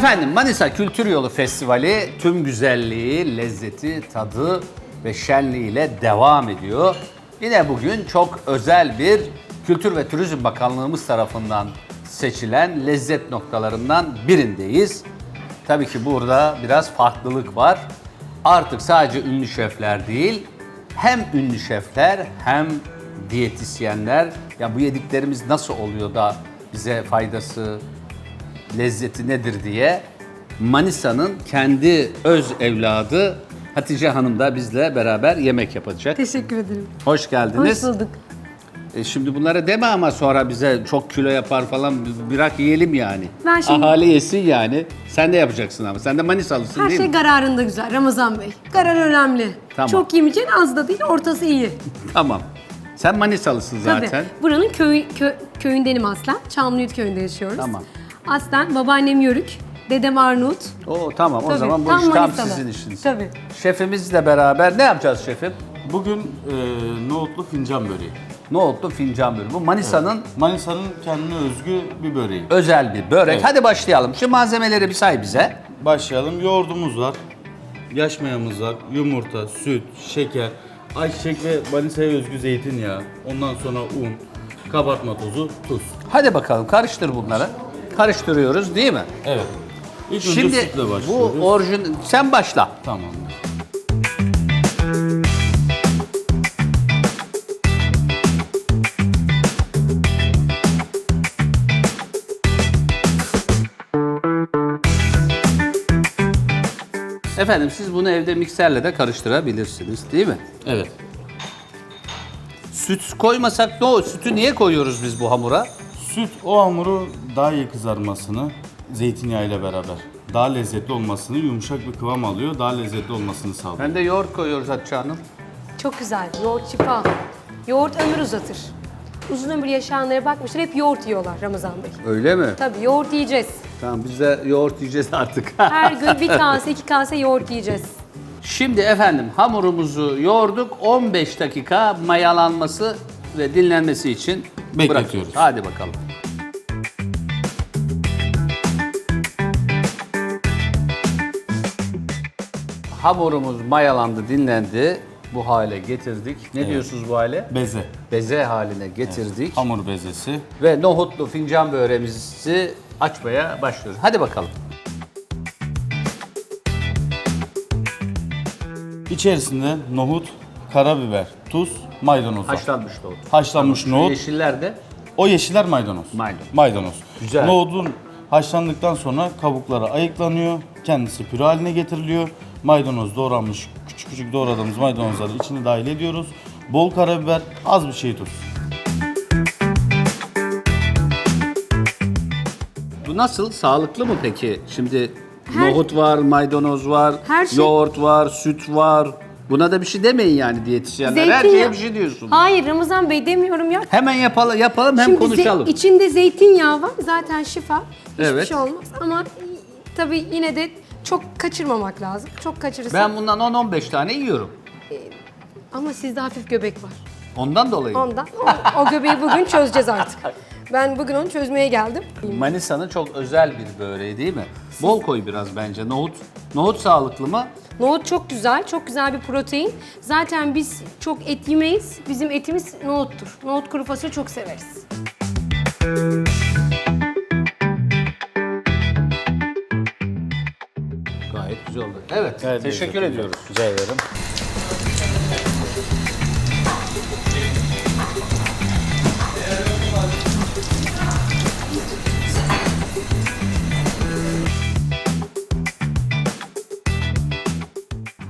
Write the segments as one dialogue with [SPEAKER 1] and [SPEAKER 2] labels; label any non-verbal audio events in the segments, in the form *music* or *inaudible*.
[SPEAKER 1] Efendim Manisa Kültür Yolu Festivali tüm güzelliği, lezzeti, tadı ve şenliğiyle devam ediyor. Yine bugün çok özel bir Kültür ve Turizm Bakanlığımız tarafından seçilen lezzet noktalarından birindeyiz. Tabii ki burada biraz farklılık var. Artık sadece ünlü şefler değil, hem ünlü şefler hem diyetisyenler ya bu yediklerimiz nasıl oluyor da bize faydası, lezzeti nedir diye Manisa'nın kendi öz evladı Hatice Hanım da bizle beraber yemek yapacak.
[SPEAKER 2] Teşekkür ederim.
[SPEAKER 1] Hoş geldiniz.
[SPEAKER 2] Hoş bulduk.
[SPEAKER 1] E şimdi bunları deme ama sonra bize çok kilo yapar falan bırak yiyelim yani.
[SPEAKER 2] Ben şimdi-
[SPEAKER 1] Ahali yesin yani. Sen de yapacaksın ama. Sen de Manisalısın
[SPEAKER 2] Her
[SPEAKER 1] değil
[SPEAKER 2] şey
[SPEAKER 1] mi?
[SPEAKER 2] kararında güzel Ramazan Bey. Karar önemli.
[SPEAKER 1] Tamam.
[SPEAKER 2] Çok yemeyeceksin az da değil ortası iyi. *laughs*
[SPEAKER 1] Tamam. Sen Manisalısın zaten.
[SPEAKER 2] Tabii. Buranın köy, kö, köyündenim aslen. Çamlıyurt köyünde yaşıyoruz.
[SPEAKER 1] Tamam.
[SPEAKER 2] Aslen babaannem Yörük, dedem Arnavut.
[SPEAKER 1] Oo tamam o
[SPEAKER 2] Tabii,
[SPEAKER 1] zaman bu
[SPEAKER 2] tam
[SPEAKER 1] iş tam
[SPEAKER 2] Manisalı.
[SPEAKER 1] sizin işiniz.
[SPEAKER 2] Tabii.
[SPEAKER 1] Şefimizle beraber ne yapacağız şefim?
[SPEAKER 3] Bugün e, nohutlu fincan böreği.
[SPEAKER 1] Nohutlu fincan börü. Bu Manisa'nın
[SPEAKER 3] Manisa'nın kendine özgü bir böreği.
[SPEAKER 1] özel bir börek.
[SPEAKER 3] Evet.
[SPEAKER 1] Hadi başlayalım. Şu malzemeleri bir say bize.
[SPEAKER 3] Başlayalım. Yoğurdumuz var. Yaş mayamız var. Yumurta, süt, şeker, ayçiçek ve Manisa'ya özgü zeytinyağı. Ondan sonra un, kabartma tozu, tuz.
[SPEAKER 1] Hadi bakalım karıştır bunları. Karıştırıyoruz değil mi?
[SPEAKER 3] Evet. İlk önce
[SPEAKER 1] Şimdi
[SPEAKER 3] sütle
[SPEAKER 1] bu
[SPEAKER 3] başlıyoruz.
[SPEAKER 1] orijin sen başla.
[SPEAKER 3] Tamam.
[SPEAKER 1] Efendim siz bunu evde mikserle de karıştırabilirsiniz değil mi?
[SPEAKER 3] Evet.
[SPEAKER 1] Süt koymasak ne olur? Sütü niye koyuyoruz biz bu hamura?
[SPEAKER 3] Süt o hamuru daha iyi kızarmasını zeytinyağı ile beraber daha lezzetli olmasını, yumuşak bir kıvam alıyor, daha lezzetli olmasını sağlıyor.
[SPEAKER 1] Ben de yoğurt koyuyoruz Hatice Hanım.
[SPEAKER 2] Çok güzel. Yoğurt şifa. Yoğurt ömür uzatır. Uzun ömür yaşayanlara bakmışlar hep yoğurt yiyorlar Ramazan Bey.
[SPEAKER 1] Öyle mi?
[SPEAKER 2] Tabii yoğurt yiyeceğiz.
[SPEAKER 1] Tamam biz de yoğurt yiyeceğiz artık. *laughs*
[SPEAKER 2] Her gün bir *laughs* kase iki kase yoğurt yiyeceğiz.
[SPEAKER 1] Şimdi efendim hamurumuzu yoğurduk. 15 dakika mayalanması ve dinlenmesi için
[SPEAKER 3] Bekletiyoruz.
[SPEAKER 1] bırakıyoruz. Hadi bakalım. Hamurumuz mayalandı, dinlendi. Bu hale getirdik. Ne diyorsunuz bu hale?
[SPEAKER 3] Beze,
[SPEAKER 1] Beze haline getirdik.
[SPEAKER 3] hamur bezesi.
[SPEAKER 1] Ve nohutlu fincan böreğimizi açmaya başlıyoruz. Hadi bakalım.
[SPEAKER 3] İçerisinde nohut, karabiber, tuz, maydanoz var.
[SPEAKER 1] Haşlanmış nohut.
[SPEAKER 3] Haşlanmış
[SPEAKER 1] Şu
[SPEAKER 3] nohut.
[SPEAKER 1] Yeşiller de
[SPEAKER 3] O yeşiller maydanoz.
[SPEAKER 1] Maydanoz.
[SPEAKER 3] Maydanoz.
[SPEAKER 1] Güzel.
[SPEAKER 3] Nohudun haşlandıktan sonra kabukları ayıklanıyor. Kendisi püre haline getiriliyor. Maydanoz doğranmış, küçük küçük doğradığımız maydanozları içine dahil ediyoruz. Bol karabiber, az bir şey tuz.
[SPEAKER 1] Bu nasıl? Sağlıklı mı peki? Şimdi
[SPEAKER 2] Her-
[SPEAKER 1] nohut var, maydanoz var,
[SPEAKER 2] Her şey-
[SPEAKER 1] yoğurt var, süt var. Buna da bir şey demeyin yani diyetisyenler. Her şeye bir şey diyorsun.
[SPEAKER 2] Hayır Ramazan Bey demiyorum ya.
[SPEAKER 1] Hemen yapalım, yapalım hem
[SPEAKER 2] Şimdi ze-
[SPEAKER 1] konuşalım.
[SPEAKER 2] içinde zeytinyağı var. Zaten şifa. Hiçbir
[SPEAKER 1] Evet.
[SPEAKER 2] şey olmaz ama tabii yine de çok kaçırmamak lazım. Çok kaçırırsan.
[SPEAKER 1] Ben bundan 10-15 tane yiyorum.
[SPEAKER 2] Ama sizde hafif göbek var.
[SPEAKER 1] Ondan dolayı.
[SPEAKER 2] Ondan o, o göbeği bugün çözeceğiz artık. Ben bugün onu çözmeye geldim.
[SPEAKER 1] Manisa'nın çok özel bir böreği değil mi? Bol koy biraz bence. Nohut nohut sağlıklı mı?
[SPEAKER 2] Nohut çok güzel, çok güzel bir protein. Zaten biz çok et yemeyiz. Bizim etimiz nohuttur. Nohut kuru fasulye çok severiz.
[SPEAKER 1] Evet,
[SPEAKER 3] Gayet
[SPEAKER 1] teşekkür
[SPEAKER 3] lezzetli.
[SPEAKER 1] ediyoruz.
[SPEAKER 3] Rica ederim.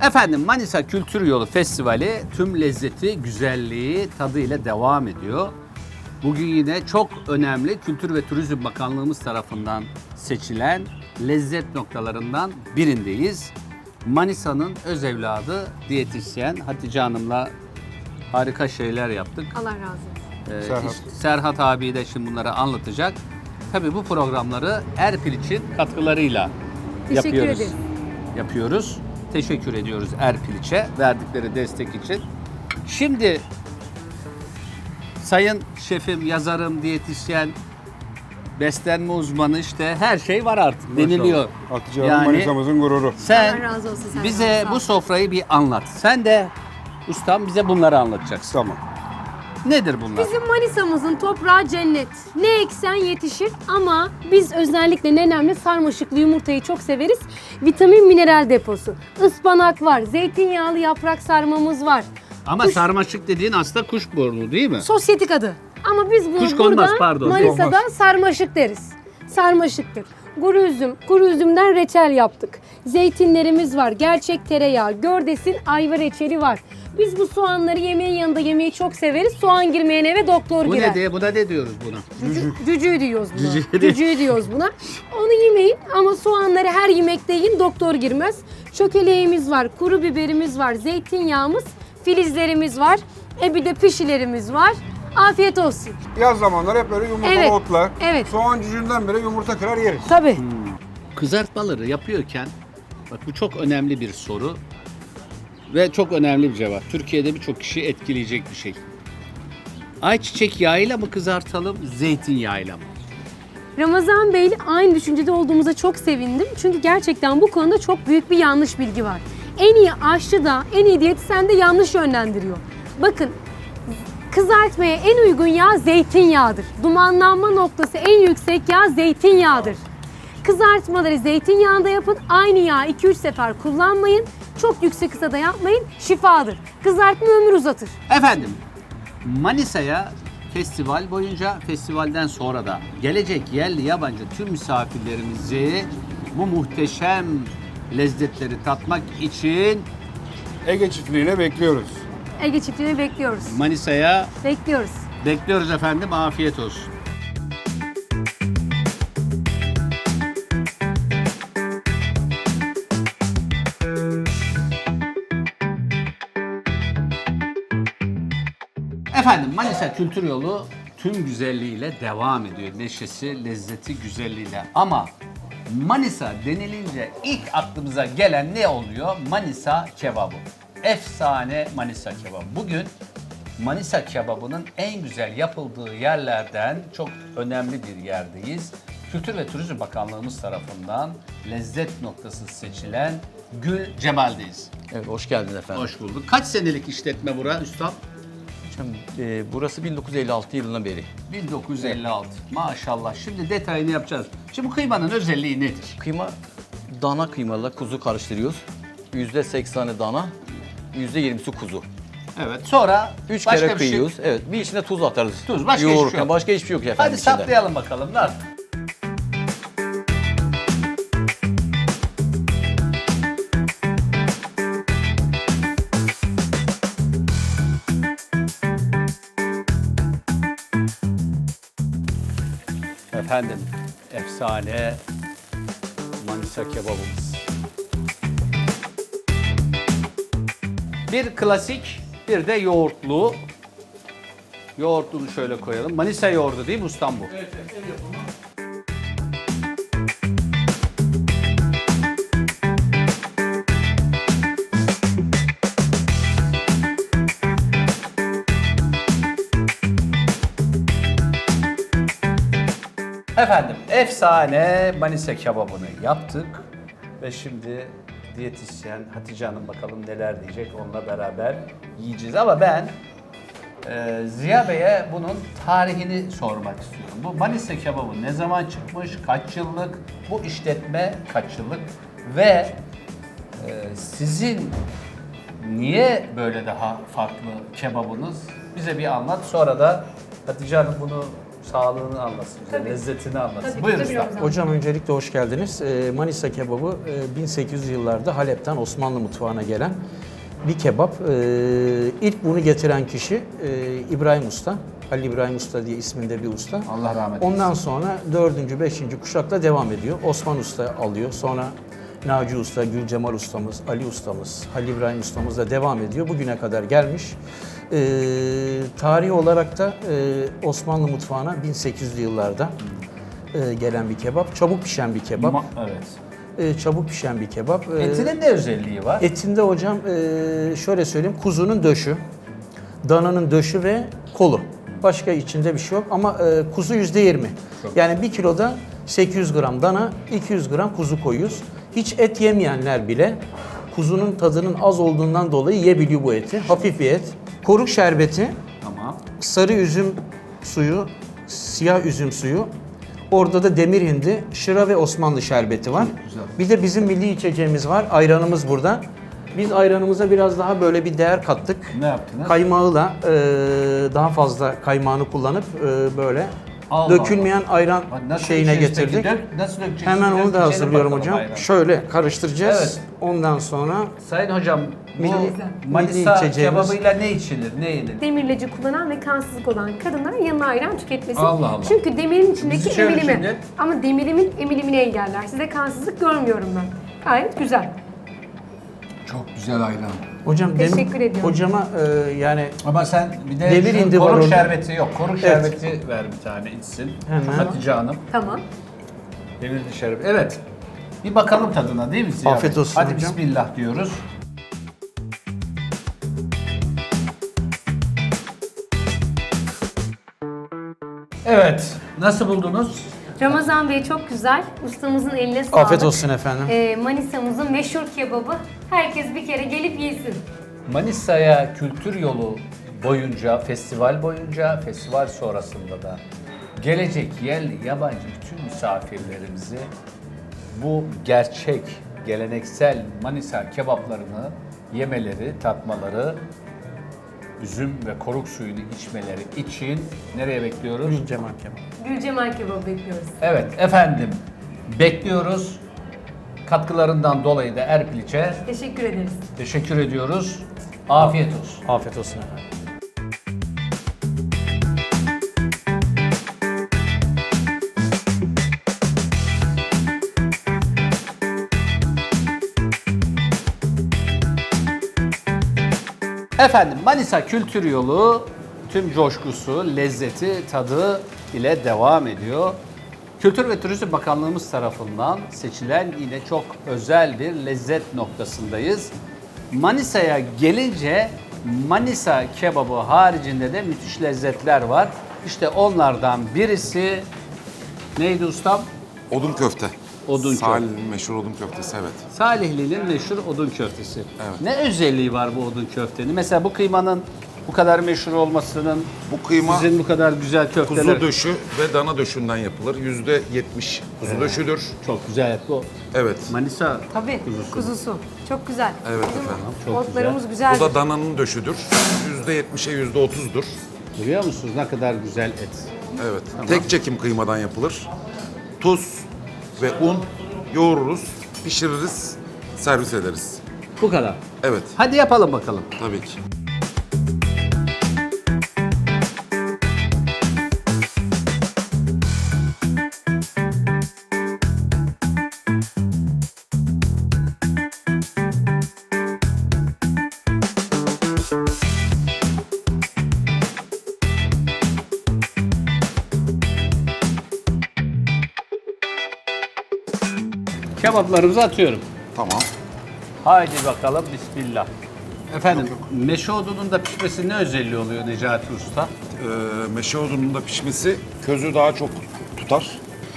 [SPEAKER 1] Efendim Manisa Kültür Yolu Festivali tüm lezzeti, güzelliği, tadıyla devam ediyor. Bugün yine çok önemli Kültür ve Turizm Bakanlığımız tarafından seçilen lezzet noktalarından birindeyiz. Manisa'nın öz evladı diyetisyen Hatice Hanım'la harika şeyler yaptık.
[SPEAKER 2] Allah razı olsun.
[SPEAKER 1] Ee,
[SPEAKER 3] Serhat.
[SPEAKER 1] işte Serhat abi de şimdi bunları anlatacak. Tabii bu programları Erpil için katkılarıyla
[SPEAKER 2] Teşekkür
[SPEAKER 1] yapıyoruz.
[SPEAKER 2] ederiz.
[SPEAKER 1] Yapıyoruz. Teşekkür ediyoruz Erpil'e verdikleri destek için. Şimdi sayın şefim, yazarım, diyetisyen beslenme uzmanı işte her şey var artık deniliyor.
[SPEAKER 4] Hatice Hanım Manisa'mızın gururu.
[SPEAKER 1] sen
[SPEAKER 2] Allah razı olsun senden.
[SPEAKER 1] bize
[SPEAKER 2] Sağ
[SPEAKER 1] bu sofrayı bir anlat. Sen de ustam bize bunları anlatacaksın.
[SPEAKER 4] Tamam.
[SPEAKER 1] Nedir bunlar?
[SPEAKER 2] Bizim Manisa'mızın toprağı cennet. Ne eksen yetişir ama biz özellikle nenemle sarmaşıklı yumurtayı çok severiz. Vitamin mineral deposu. Ispanak var, zeytinyağlı yaprak sarmamız var.
[SPEAKER 1] Ama sarmaşık dediğin aslında kuşburnu değil mi?
[SPEAKER 2] Sosyetik adı. Ama biz bunu
[SPEAKER 1] Kuş
[SPEAKER 2] burada
[SPEAKER 1] konmaz, pardon.
[SPEAKER 2] Manisa'da sarmaşık deriz. Sarmaşıktır. Kuru üzüm, kuru üzümden reçel yaptık. Zeytinlerimiz var, gerçek tereyağı, gördesin ayva reçeli var. Biz bu soğanları yemeğin yanında yemeyi çok severiz. Soğan girmeyen eve doktor
[SPEAKER 1] Bu
[SPEAKER 2] girer.
[SPEAKER 1] ne diye, buna ne diyoruz buna?
[SPEAKER 2] Cücü, cücüğü diyoruz buna.
[SPEAKER 1] Cücüğü
[SPEAKER 2] Cücüğü diyoruz buna. Onu yemeyin ama soğanları her yemekte yiyin doktor girmez. Çökeleğimiz var, kuru biberimiz var, zeytinyağımız, filizlerimiz var. E bir de pişilerimiz var. Afiyet olsun.
[SPEAKER 4] Yaz zamanları hep böyle yumurtalı
[SPEAKER 2] Evet,
[SPEAKER 4] otla.
[SPEAKER 2] evet.
[SPEAKER 4] Soğan cücüğünden beri yumurta kırar yeriz.
[SPEAKER 2] Tabii.
[SPEAKER 1] Kızartmaları yapıyorken, bak bu çok önemli bir soru ve çok önemli bir cevap. Türkiye'de birçok kişi etkileyecek bir şey. Ayçiçek yağıyla mı kızartalım, zeytinyağıyla mı?
[SPEAKER 2] Ramazan Bey'le aynı düşüncede olduğumuza çok sevindim. Çünkü gerçekten bu konuda çok büyük bir yanlış bilgi var. En iyi aşçı da, en iyi diyetisyen de yanlış yönlendiriyor. Bakın kızartmaya en uygun yağ zeytinyağıdır. Dumanlanma noktası en yüksek yağ zeytinyağıdır. Kızartmaları zeytinyağında yapın. Aynı yağı 2-3 sefer kullanmayın. Çok yüksek ısıda yapmayın. Şifadır. Kızartma ömür uzatır.
[SPEAKER 1] Efendim, Manisa'ya festival boyunca, festivalden sonra da gelecek yerli yabancı tüm misafirlerimizi bu muhteşem lezzetleri tatmak için
[SPEAKER 4] Ege çiftliğine bekliyoruz.
[SPEAKER 2] Ege çiftliğini bekliyoruz.
[SPEAKER 1] Manisa'ya
[SPEAKER 2] Bekliyoruz.
[SPEAKER 1] bekliyoruz efendim. Afiyet olsun. Efendim Manisa Kültür Yolu tüm güzelliğiyle devam ediyor. Neşesi, lezzeti, güzelliğiyle. Ama Manisa denilince ilk aklımıza gelen ne oluyor? Manisa kebabı. Efsane Manisa kebabı. Bugün Manisa kebabının en güzel yapıldığı yerlerden çok önemli bir yerdeyiz. Kültür ve Turizm Bakanlığımız tarafından lezzet noktası seçilen Gül Cemal'deyiz.
[SPEAKER 5] Evet, hoş geldiniz efendim.
[SPEAKER 1] Hoş bulduk. Kaç senelik işletme bura üstad?
[SPEAKER 5] Hocam, e, burası 1956 yılına beri.
[SPEAKER 1] 1956. Maşallah. Şimdi detayını yapacağız. Şimdi bu kıymanın özelliği nedir?
[SPEAKER 5] Kıyma dana kıymalı kuzu karıştırıyoruz. %80'i dana, %20'si kuzu.
[SPEAKER 1] Evet. Sonra
[SPEAKER 5] Üç
[SPEAKER 1] başka
[SPEAKER 5] kere
[SPEAKER 1] bir şey-
[SPEAKER 5] kıyıyoruz. Evet, bir içine tuz atarız.
[SPEAKER 1] Tuz, başka hiçbir şey
[SPEAKER 5] Yoğururken
[SPEAKER 1] yok.
[SPEAKER 5] Başka hiçbir şey yok efendim
[SPEAKER 1] Hadi
[SPEAKER 5] içinde.
[SPEAKER 1] saplayalım bakalım. Nar. Efendim, efsane Manisa kebabımız. Bir klasik, bir de yoğurtlu. Yoğurtluğunu şöyle koyalım. Manisa yoğurdu değil mi ustam bu? Evet, Efendim, efsane Manisa kebabını yaptık. Ve şimdi diyetisyen Hatice Hanım bakalım neler diyecek onunla beraber yiyeceğiz. Ama ben ee, Ziya Bey'e bunun tarihini sormak istiyorum. Bu Manisa kebabı ne zaman çıkmış, kaç yıllık, bu işletme kaç yıllık ve e, sizin niye böyle daha farklı kebabınız bize bir anlat. Sonra da Hatice Hanım bunu sağlığını anlatsın bize, lezzetini anlatsın. Buyurun usta.
[SPEAKER 6] Hocam öncelikle hoş geldiniz. Ee, Manisa kebabı e, 1800 yıllarda Halep'ten Osmanlı mutfağına gelen bir kebap. Ee, ilk bunu getiren kişi e, İbrahim Usta. Halil İbrahim Usta diye isminde bir usta.
[SPEAKER 1] Allah rahmet eylesin.
[SPEAKER 6] Ondan sonra 4. 5. kuşakla devam ediyor. Osman Usta alıyor. Sonra Naci Usta, Gül Cemal Ustamız, Ali Ustamız, Halil İbrahim Ustamız da devam ediyor. Bugüne kadar gelmiş. Ee, tarih olarak da e, Osmanlı mutfağına 1800'lü yıllarda e, gelen bir kebap. Çabuk pişen bir kebap.
[SPEAKER 1] Ma- evet.
[SPEAKER 6] E, çabuk pişen bir kebap. E,
[SPEAKER 1] Etinin ne özelliği var?
[SPEAKER 6] Etinde hocam e, şöyle söyleyeyim kuzunun döşü, dananın döşü ve kolu. Başka içinde bir şey yok ama e, kuzu yüzde yirmi. Yani bir kiloda 800 gram dana, 200 gram kuzu koyuyoruz. Hiç et yemeyenler bile kuzunun tadının az olduğundan dolayı yiyebiliyor bu eti. Hafif bir et. Koruk şerbeti,
[SPEAKER 1] Tamam.
[SPEAKER 6] sarı üzüm suyu, siyah üzüm suyu. Orada da demir hindi, şıra ve Osmanlı şerbeti var. Bir de bizim milli içeceğimiz var. Ayranımız burada. Biz ayranımıza biraz daha böyle bir değer kattık.
[SPEAKER 1] Ne yaptınız?
[SPEAKER 6] Kaymağıyla e, daha fazla kaymağını kullanıp e, böyle
[SPEAKER 1] Allah
[SPEAKER 6] dökülmeyen ayran
[SPEAKER 1] Bak nasıl
[SPEAKER 6] şeyine getirdik.
[SPEAKER 1] Dök- nasıl dökeceğiz?
[SPEAKER 6] Hemen onu da hazırlıyorum hocam.
[SPEAKER 1] ayran.
[SPEAKER 6] Şöyle karıştıracağız.
[SPEAKER 1] Evet.
[SPEAKER 6] Ondan sonra
[SPEAKER 1] Sayın hocam bu
[SPEAKER 6] Milli-
[SPEAKER 1] Manisa
[SPEAKER 6] milli içeceğimiz.
[SPEAKER 1] kebabıyla ne içilir? Ne yenir?
[SPEAKER 2] Demirleci kullanan ve kansızlık olan kadınlar yanına ayran tüketmesin.
[SPEAKER 1] Allah Allah.
[SPEAKER 2] Çünkü demirin içindeki emilimi.
[SPEAKER 1] şimdi-
[SPEAKER 2] Ama demirimin emilimini engeller. Size kansızlık görmüyorum ben. Gayet güzel.
[SPEAKER 1] Çok güzel ayran.
[SPEAKER 6] Hocam
[SPEAKER 2] Teşekkür ediyorum.
[SPEAKER 6] hocama e, yani
[SPEAKER 1] Ama sen bir de
[SPEAKER 6] Demir
[SPEAKER 1] şu
[SPEAKER 6] indi var
[SPEAKER 1] koruk
[SPEAKER 6] orada.
[SPEAKER 1] şerbeti yok. Koruk
[SPEAKER 6] Evet.
[SPEAKER 1] şerbeti ver bir tane içsin.
[SPEAKER 6] Hemen.
[SPEAKER 1] Hatice Hanım.
[SPEAKER 2] Tamam.
[SPEAKER 1] Demirli şerbeti. Evet. Bir bakalım tadına değil mi Ziya
[SPEAKER 6] Afiyet
[SPEAKER 1] Bey?
[SPEAKER 6] olsun
[SPEAKER 1] Hadi
[SPEAKER 6] hocam.
[SPEAKER 1] bismillah diyoruz. Evet. Nasıl buldunuz?
[SPEAKER 2] Ramazan Bey çok güzel. Ustamızın eline sağlık.
[SPEAKER 6] afiyet olsun efendim.
[SPEAKER 2] Ee, Manisa'mızın meşhur kebabı. Herkes bir kere gelip yesin.
[SPEAKER 1] Manisa'ya kültür yolu boyunca, festival boyunca, festival sonrasında da gelecek yerli, yabancı bütün misafirlerimizi bu gerçek, geleneksel Manisa kebaplarını yemeleri, tatmaları, üzüm ve koruk suyunu içmeleri için nereye bekliyoruz?
[SPEAKER 6] Gül Cemal Kemal.
[SPEAKER 2] Gülcemal kebabı bekliyoruz.
[SPEAKER 1] Evet efendim, bekliyoruz. Katkılarından dolayı da Erpiliç'e
[SPEAKER 2] Teşekkür ederiz.
[SPEAKER 1] teşekkür ediyoruz. Afiyet olsun.
[SPEAKER 6] Afiyet olsun efendim.
[SPEAKER 1] Efendim Manisa Kültür Yolu tüm coşkusu, lezzeti, tadı ile devam ediyor. Kültür ve Turizm Bakanlığımız tarafından seçilen yine çok özel bir lezzet noktasındayız. Manisa'ya gelince Manisa kebabı haricinde de müthiş lezzetler var. İşte onlardan birisi neydi ustam?
[SPEAKER 7] Odun köfte.
[SPEAKER 1] Odun
[SPEAKER 7] Salih'in meşhur odun köftesi evet.
[SPEAKER 1] Salihli'nin meşhur odun köftesi. Ne özelliği var bu odun köftenin? Mesela bu kıymanın bu kadar meşhur olmasının,
[SPEAKER 7] Bu kıyma
[SPEAKER 1] sizin bu kadar güzel köfteler...
[SPEAKER 7] kuzu döşü ve dana döşünden yapılır. Yüzde yetmiş kuzu döşüdür.
[SPEAKER 1] Çok güzel et bu.
[SPEAKER 7] Evet.
[SPEAKER 1] Manisa
[SPEAKER 2] Tabii.
[SPEAKER 1] kuzusu.
[SPEAKER 2] Kuzusu. Çok güzel.
[SPEAKER 7] Evet
[SPEAKER 2] Bizim
[SPEAKER 7] efendim.
[SPEAKER 1] Çok
[SPEAKER 2] Otlarımız
[SPEAKER 7] Bu
[SPEAKER 2] güzel.
[SPEAKER 7] da dananın döşüdür. Yüzde yetmişe yüzde otuzdur.
[SPEAKER 1] Görüyor musunuz ne kadar güzel et?
[SPEAKER 7] Evet. Tek çekim kıymadan yapılır. Tuz ve un yoğururuz, pişiririz, servis ederiz.
[SPEAKER 1] Bu kadar.
[SPEAKER 7] Evet.
[SPEAKER 1] Hadi yapalım bakalım.
[SPEAKER 7] Tabii ki.
[SPEAKER 1] Kebaplarımızı atıyorum.
[SPEAKER 7] Tamam.
[SPEAKER 1] Haydi bakalım bismillah. Efendim meşe odunun da pişmesi ne özelliği oluyor Necati Usta?
[SPEAKER 7] Ee, meşe odunun da pişmesi közü daha çok tutar.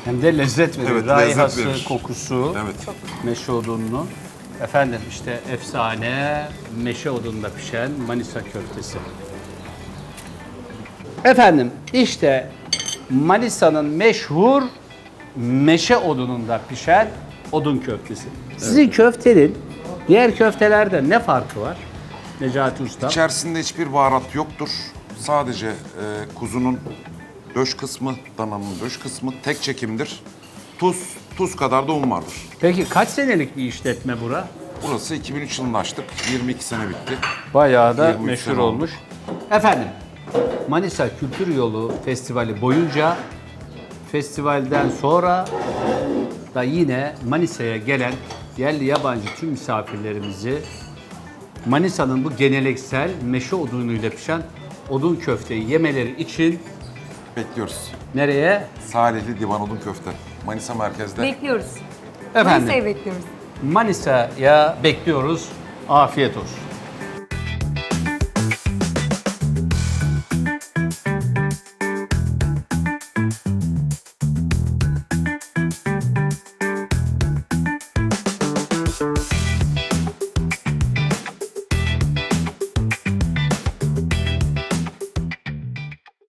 [SPEAKER 1] Hem de lezzet verir.
[SPEAKER 7] Evet, lezzet
[SPEAKER 1] Raihası,
[SPEAKER 7] verir.
[SPEAKER 1] kokusu.
[SPEAKER 7] Evet.
[SPEAKER 1] Meşe odununu. Efendim işte efsane meşe odununda pişen Manisa köftesi. Efendim işte Manisa'nın meşhur meşe odununda pişen odun köftesi. Sizin köftenin diğer köftelerde ne farkı var? Necati Usta.
[SPEAKER 7] İçerisinde hiçbir baharat yoktur. Sadece e, kuzunun döş kısmı, dananın döş kısmı tek çekimdir. Tuz, tuz kadar da un vardır.
[SPEAKER 1] Peki kaç senelik bir işletme bura?
[SPEAKER 7] Burası 2003 yılında açtık. 22 sene bitti.
[SPEAKER 1] Bayağı da
[SPEAKER 7] 23
[SPEAKER 1] meşhur
[SPEAKER 7] sene oldu.
[SPEAKER 1] olmuş. Efendim, Manisa Kültür Yolu Festivali boyunca festivalden sonra da yine Manisa'ya gelen yerli yabancı tüm misafirlerimizi Manisa'nın bu geleneksel meşe odunuyla pişen odun köfteyi yemeleri için
[SPEAKER 7] Bekliyoruz.
[SPEAKER 1] nereye?
[SPEAKER 7] Salihli Divan Odun Köfte. Manisa merkezde.
[SPEAKER 2] Bekliyoruz.
[SPEAKER 1] Efendim,
[SPEAKER 2] Manisa'yı bekliyoruz.
[SPEAKER 1] Manisa'ya bekliyoruz. Afiyet olsun.